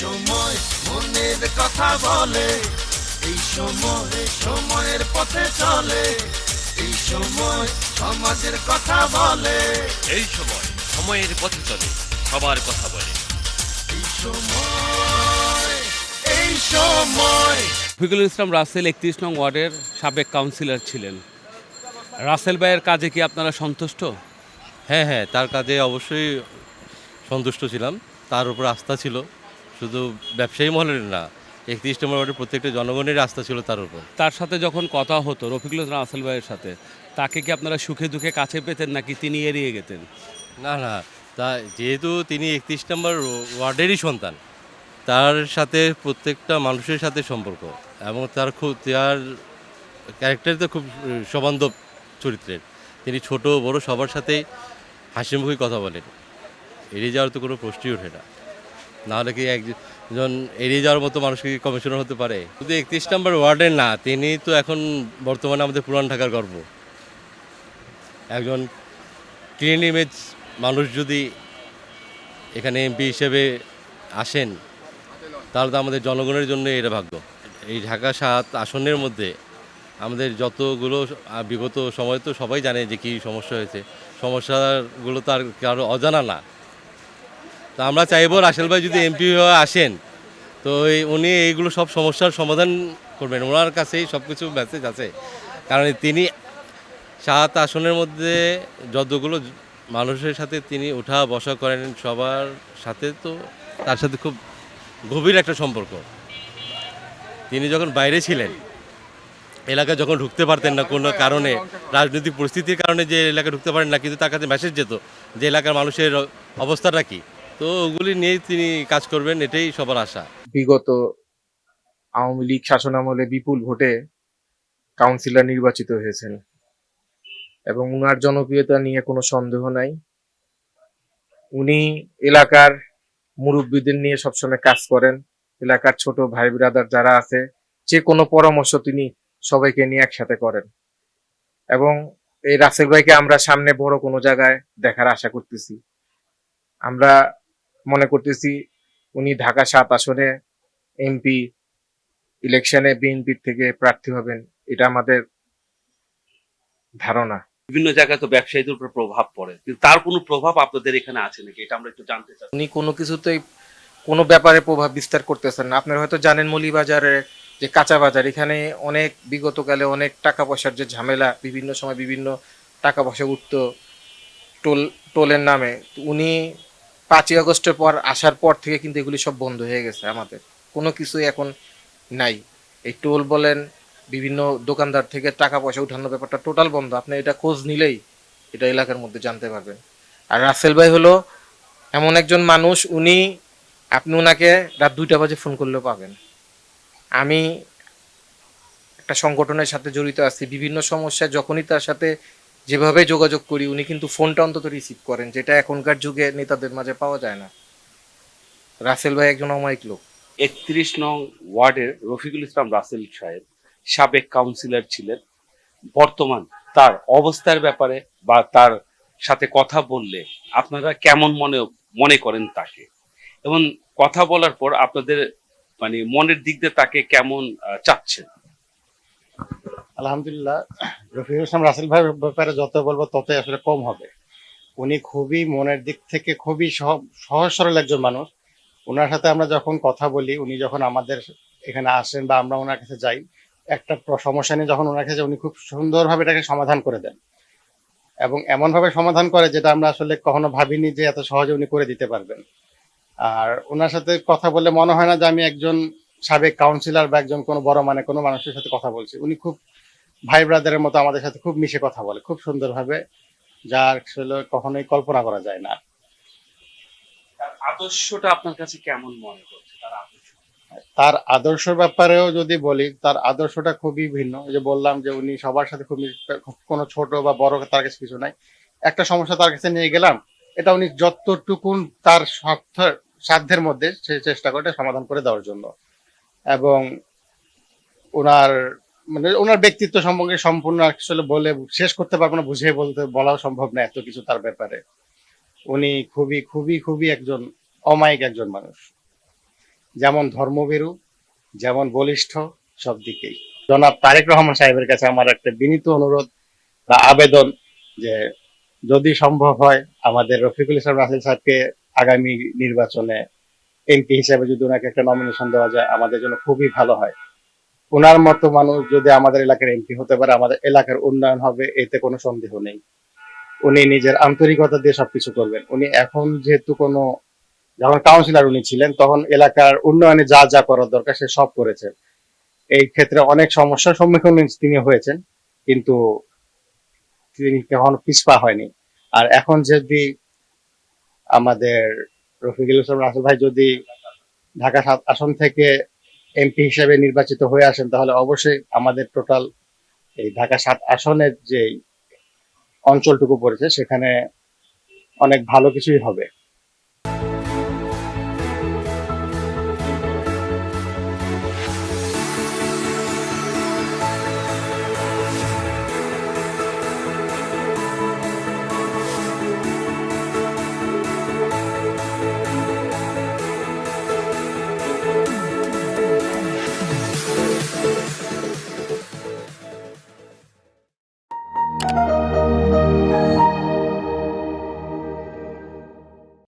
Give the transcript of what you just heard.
সময় মনের কথা বলে এই সময় সময়ের পথে চলে এই সময় সমাজের কথা বলে। এই সময় সময়ের পথে চলে সবার কথা বলে। এই সময় এই সময়। রফিকুল ইসলাম রাসেল একত্রিশ নং ওয়ার্ডের সাবেক কাউন্সিলর ছিলেন। রাসেল ভাইয়ের কাজে কি আপনারা সন্তুষ্ট? হ্যাঁ হ্যাঁ তার কাজে অবশ্যই সন্তুষ্ট ছিলাম। তার উপর আস্থা ছিল। শুধু ব্যবসায়ী মহলের না একত্রিশ নম্বর ওয়ার্ডের প্রত্যেকটা জনগণের আস্থা ছিল তার উপর। তার সাথে যখন কথা হতো রফিকুল ইসলাম রাসেল ভাইয়ের সাথে তাকে কি আপনারা সুখে দুঃখে কাছে পেতেন নাকি তিনি এড়িয়ে গেতেন? না না তা যেহেতু তিনি একত্রিশ নম্বর ওয়ার্ডেরই সন্তান তার সাথে প্রত্যেকটা মানুষের সাথে সম্পর্ক এবং তার খুব তার ক্যারেক্টার তো খুব সবান্ধব চরিত্রের। তিনি ছোট বড় সবার সাথেই হাসি মুখে কথা বলেন। এড়িয়ে যাওয়ার তো কোনো প্রশ্নই ওঠে না। নাহলে কি একজন এড়িয়ে যাওয়ার মতো মানুষ কি কমিশনার হতে পারে? শুধু একত্রিশ নম্বর ওয়ার্ডের না, তিনি তো এখন বর্তমানে আমাদের পুরান ঢাকার গর্ব। একজন ক্লিন ইমেজ মানুষ যদি এখানে এমপি হিসেবে আসেন, তাহলে তো আমাদের জনগণের জন্য এটা ভাগ্য। এই ঢাকা সাত আসনের মধ্যে আমাদের যতগুলো বিগত সময় তো সবাই জানে যে কী সমস্যা হয়েছে। সমস্যাগুলো তো আর কারও অজানা না। তো আমরা চাইব রাসেল ভাই যদি এমপি হয়ে আসেন, তো উনি এইগুলো সব সমস্যার সমাধান করবেন। ওনার কাছেই সব কিছু মেসেজ আছে। কারণ তিনি সাত আসনের মধ্যে যতগুলো মানুষের সাথে তিনি ওঠা বসা করেন, সবার সাথে তো তার সাথে খুব গভীর একটা সম্পর্ক। তিনি যখন বাইরে ছিলেন, এলাকায় যখন ঢুকতে পারতেন না কোনো কারণে, রাজনৈতিক পরিস্থিতির কারণে যে এলাকায় ঢুকতে পারেন না, কিন্তু তার কাছে মেসেজ যেত যে এলাকার মানুষের অবস্থাটা কী। তো ওগুলি নিয়েই তিনি কাজ করবেন, এটাই সবার আশা। বিগত আওয়ামী লীগ শাসনামলে বিপুল ভোটে কাউন্সিলর নির্বাচিত হয়েছেন। এবং উনার জনপ্রিয়তা নিয়ে কোনো সন্দেহ নাই। উনি এলাকার মুরব্বীদের নিয়ে সবসময় কাজ করেন। এলাকার ছোট ভাই ব্রাদার যারা আছে, যে কোনো পরামর্শ তিনি সবাইকে নিয়ে একসাথে করেন। এবং এই রাসেল ভাইকে আমরা সামনে বড় কোনো জায়গায় দেখার আশা করতেছি। আমরা মনে করতেছি উনি ঢাকা সাত আসনে এমপি ইলেকশনে বিএনপির থেকে প্রার্থী হবেন এটা আমাদের ধারণা। বিভিন্ন জায়গায় তো ব্যবসায়ীদের উপর প্রভাব পড়ে কিন্তু তার কোনো প্রভাব আপনাদের এখানে আছে নাকি? এটা আমরা একটু জানতে চাই। উনি কোনো কিছুতেই কোনো ব্যাপারে প্রভাব বিস্তার করতেছেন না। আপনারা হয়তো জানেন মলিবাজারে যে কাঁচা বাজার এখানে অনেক বিগতকালে অনেক টাকা পয়সার যে ঝামেলা বিভিন্ন সময় বিভিন্ন টাকা পয়সা উঠত টোল টোলের নামে। তো উনি পাঁচই আগস্টের পর আসার পর থেকে কিন্তু এগুলি সব বন্ধ হয়ে গেছে আমাদের। কোনো কিছুই এখন নাই। এই টোল বলেন, বিভিন্ন দোকানদার থেকে টাকা পয়সা উঠানোর ব্যাপারটা টোটাল বন্ধ। আপনি এটা খোঁজ নিলেই এটা এলাকার মধ্যে জানতে পারবেন। আর রাসেল ভাই হলো এমন একজন মানুষ, উনি, আপনি ওনাকে রাত দুইটা বাজে ফোন করলেও পাবেন। আমি একটা সংগঠনের সাথে জড়িত আছি। বিভিন্ন সমস্যায় যখনই তার সাথে যেভাবে যোগাযোগ করি উনি কিন্তু ফোনটা অন্তত রিসিভ করেন যেটা এখনকার যুগে নেতাদের মাঝে পাওয়া যায় না। রাসেল ভাই একজন অমায়িক লোক। একত্রিশ নং ওয়ার্ডের রফিকুল ইসলাম রাসেল সাহেব সাবেক কাউন্সিলর ছিলেন। বর্তমান তার অবস্থার ব্যাপারে বা তার সাথে কথা বললে আপনারা কেমন মনে মনে করেন তাকে? এবং কথা বলার পর আপনাদের মানে মনের দিক দিয়ে তাকে কেমন চাচ্ছেন? আলহামদুলিল্লাহ রফিকুল ইসলাম রাসেল ভাইয়ের ব্যাপারে যত বলব ততই আসলে কম হবে। উনি খুবই মনের দিক থেকে খুবই সহ- সহজ সরল একজন মানুষ। ওনার সাথে আমরা যখন কথা বলি, উনি যখন আমাদের এখানে আসেন বা আমরা ওনার কাছে যাই, একটা সমস্যা নিয়ে যখন ওনার কাছে, উনি খুব সুন্দরভাবে এটাকে সমাধান করে দেন। এবং এমনভাবে সমাধান করে যেটা আমরা আসলে কখনো ভাবিনি যে এত সহজে উনি করে দিতে পারবেন। আর ওনার সাথে কথা বললে মনে হয় না যে আমি একজন সাবেক কাউন্সিলর বা একজন কোনো বড় মানে কোনো মানুষের সাথে কথা বলছি। উনি খুব ভাই ব্রাদারের মতো আমাদের সাথে খুব মিশে কথা বলে খুব সুন্দরভাবে যা আসলে কখনোই কল্পনা করা যায় না। আদর্শটা আপনার কাছে কেমন মনে হচ্ছে তার আদর্শ। ব্যাপারেও যদি বলি তার আদর্শটা খুবই ভিন্ন। যে বললাম যে উনি সবার সাথে খুব কোনো ছোট বা বড় তার কাছে কিছু নাই। একটা সমস্যা তার কাছে নিয়ে গেলাম এটা উনি যতটুকুন তার সাধ্য- সাধ্যের মধ্যে সে চেষ্টা করে সমাধান করে দেওয়ার জন্য। এবং ওনার মানে ওনার ব্যক্তিত্ব সম্পর্কে সম্পূর্ণ আসলে বলে, শেষ করতে পারব না, বুঝিয়ে বলতে, বলাও সম্ভব না এত কিছু তার ব্যাপারে। উনি খুবই খুবই খুবই একজন অমায়িক একজন মানুষ। যেমন ধর্মভীরু, যেমন বলিষ্ঠ, সব দিকেই। জনাব তারেক রহমান সাহেবের কাছে আমার একটা বিনীত অনুরোধ বা আবেদন যে, যদি সম্ভব হয়, আমাদের রফিকুল ইসলাম রাসেল সাহেবকে আগামী নির্বাচনে এমপি হিসেবে যদি ওনাকে একটা নমিনেশন দেওয়া যায়, আমাদের জন্য খুবই ভালো হয়। ওনার মতো মানুষ যদি আমাদের এলাকার এমপি হতে পারে, আমাদের এলাকার উন্নয়ন হবে, এতে কোনো সন্দেহ নেই। উনি নিজের আন্তরিকতা দিয়ে সবকিছু করবেন। উনি এখন যেহেতু কোনো যখন কাউন্সিলর উনি ছিলেন, তখন এলাকার উন্নয়নে যা যা করার দরকার সে সব করেছেন। এই ক্ষেত্রে অনেক সমস্যার সম্মুখীন তিনি হয়েছেন, কিন্তু তিনি কখনো পিছপা হয়নি। আর এখন যদি আমাদের রফিকুল ইসলাম রাসেল ভাই যদি ঢাকা আসন থেকে এমপি হিসেবে নির্বাচিত হয়ে আসেন, তাহলে অবশ্যই আমাদের টোটাল এই ঢাকা সাত আসনের যে অঞ্চলটুকু পড়েছে, সেখানে অনেক ভালো কিছুই হবে।